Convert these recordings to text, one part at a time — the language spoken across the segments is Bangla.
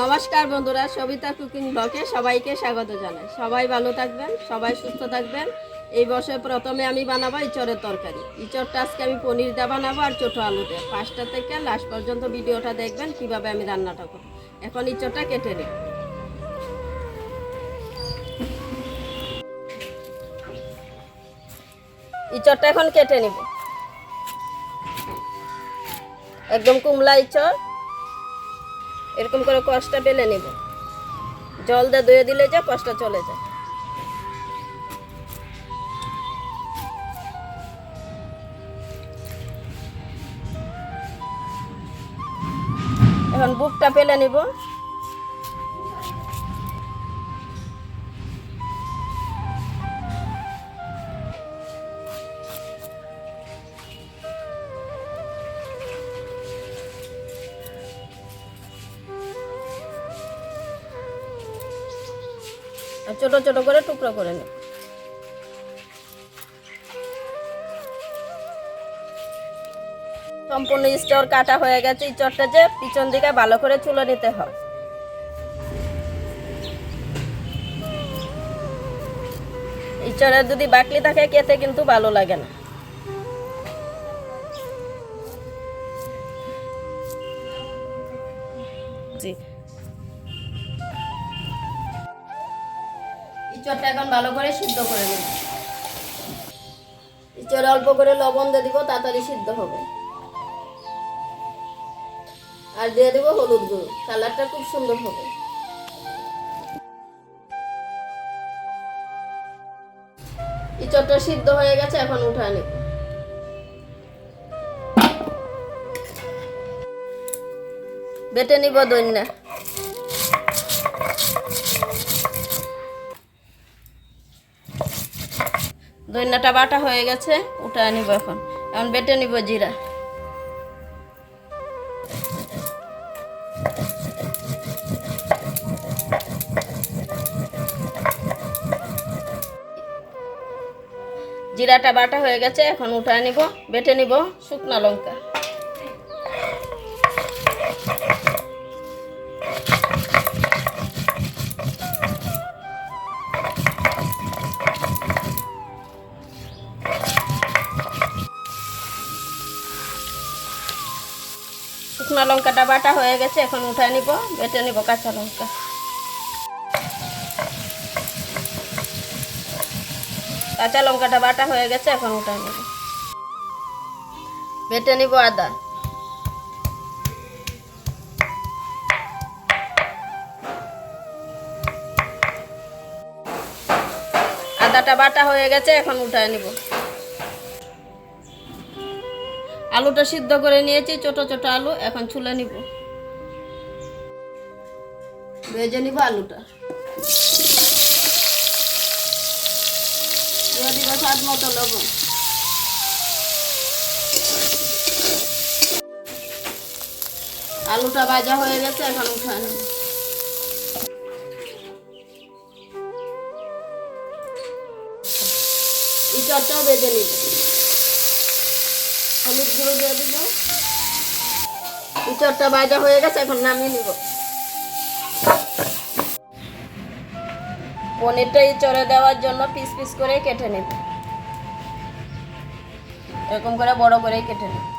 নমস্কার বন্ধুরা, সবিতা কুকিং ব্লকে সবাইকে স্বাগত জানাই। সবাই ভালো থাকবেন, সবাই সুস্থ থাকবেন। এই বছর প্রথমে আমি বানাবো ইচড়ের তরকারি। ইচড়টা আজকে আমি পনির দিয়ে বানাবো আর ছোটো আলু দিয়ে পাঁচটা থেকে লাস্ট পর্যন্ত ভিডিওটা দেখবেন, কীভাবে আমি রান্নাটা করব। এখন ইচড়টা কেটে নিই ইচড়টা এখন কেটে নিব। একদম কুমলা ইচড়। এরকম করে কষটা বেলে নেব। জল দিয়ে ধুয়ে দিলে যা কষটা চলে যায়। এখন বুকটা পেলে নিব। আর ছোট ছোট করে টুকরো করে নেব সম্পূর্ণ স্টোর কাটা হয়ে গেছে এই চটটা যে, পিছন দিকে ভালো করে চুলো নিতে হয়। এই চড়ের যদি বাকলি থাকে, খেতে কিন্তু ভালো লাগে না। জি। ইঁচড়টা এখন ভালো করে সিদ্ধ করে নেব। ইঁচড়ে অল্প করে লবণ দিয়ে দিব, তাড়াতাড়ি সিদ্ধ হবে। আর দিয়ে দেবো হলুদ গুঁড়ো, কালারটা খুব সুন্দর হবে। ইঁচড়টা সিদ্ধ হয়ে গেছে, এখন উঠায় নেব। বেটে নিব দৈন্যা দইনাটা বাটা হয়ে গেছে উঠা নিব এখন। এখন বেটে নিব জিরা। জিরাটা বাটা হয়ে গেছে, এখন উঠা নিব, বেটে নিব শুকনা লঙ্কা। শুকনো লঙ্কাটা বাটা হয়ে গেছে, এখন উঠায় নিব, বেটে নিব কাঁচা লঙ্কা। কাঁচা লঙ্কাটা বাটা হয়ে গেছে, এখন উঠায় নিব। বেটে নিব আদা। আদাটা বাটা হয়ে গেছে, এখন উঠায় নিব। আলুটা সিদ্ধ করে নিয়েছি, ছোট ছোট আলু, এখন ছুলে নিব। ভেজে নিব আলুটা। দিয়ে দিব মতো আলুটা ভাজা হয়ে গেছে, এখন উঠা নেব। ইচড়টাও বেজে নিব। হলুদ গুঁড়ো দিয়ে দিব। ইঁচড়টা বাজা হয়ে গেছে, এখন নামিয়ে নিব। পনিরটা ইঁচড়ে দেওয়ার জন্য পিস পিস করে কেটে নেব। এরকম করে বড় করে কেটে নেব।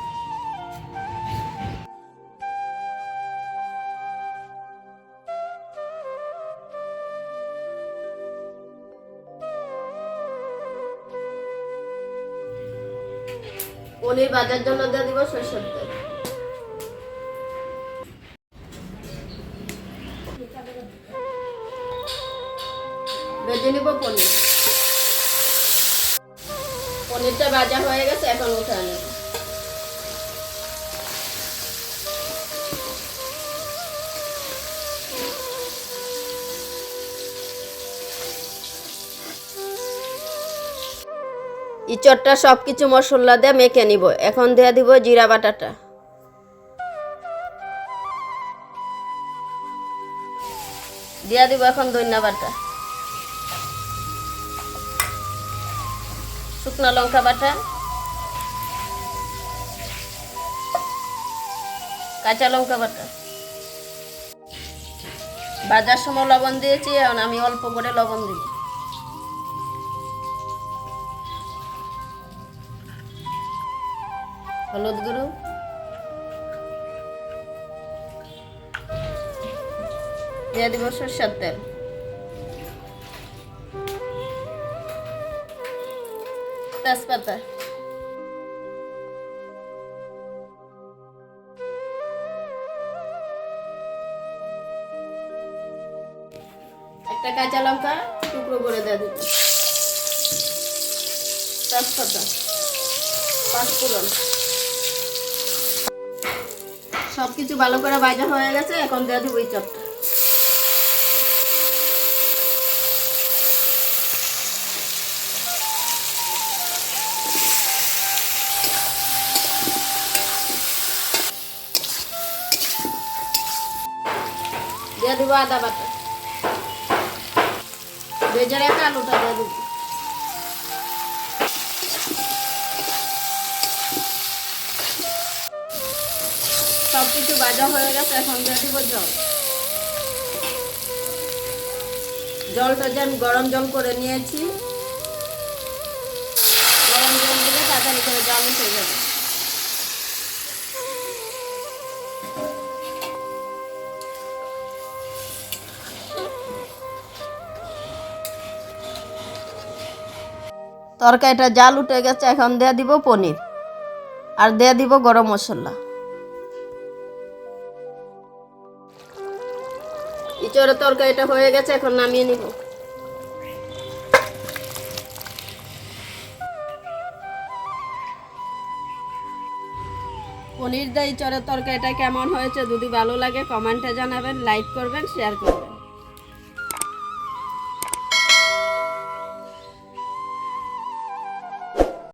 পনির ভাজার জন্য দিয়ে দিব সরষের তেল। ভেজে নিব পনির। পনিরটা বাজার হয়ে গেছে, এখন উঠে নেব। ইচড়টা সব কিছু মশলা দিয়ে মেখে নিব। এখন দিয়ে দিব জিরা বাটাটা। দিয়া দিব এখন ধন্যা বাটা। শুকনো লঙ্কা বাটা। কাঁচা লঙ্কা বাটা। বাজার সময় লবণ দিয়েছি, এখন আমি অল্প করে লবণ দিব। হলুদ গুঁড়ো। দিয়ে দিব সর্ষের তেল। তেজপাতা। একটা কাঁচা লঙ্কা টুকরো করে দিয়ে দিব। তেজপাতা। পাঁচফোড়ন সব কিছু ভালো করে ভাজা হয়ে গেছে, এখন দিয়ে দিব এই চপটা। দিয়ে দিব আদা বাটা। ভেজে রাখা আলুটা দিয়ে দিব। সব কিছু ভাজা হয়ে গেছে, এখন দিয়ে দিব জল। জলটা যে আমি গরম জল করে নিয়েছি, গরম জল দিলে তাড়াতাড়ি করে জল উঠে যাবে। তরকারিটা জাল উঠে গেছে, এখন দিয়ে দিব পনির। আর দিয়ে দিব গরম মশলা। ইচড়ের তরকারিটা হয়ে গেছে, এখন নামিয়ে নিব। পনির দা এঁচড়ের তরকারিটা কেমন হয়েছে যদি ভালো লাগে কমেন্টে জানাবেন, লাইক করবেন, শেয়ার করবেন।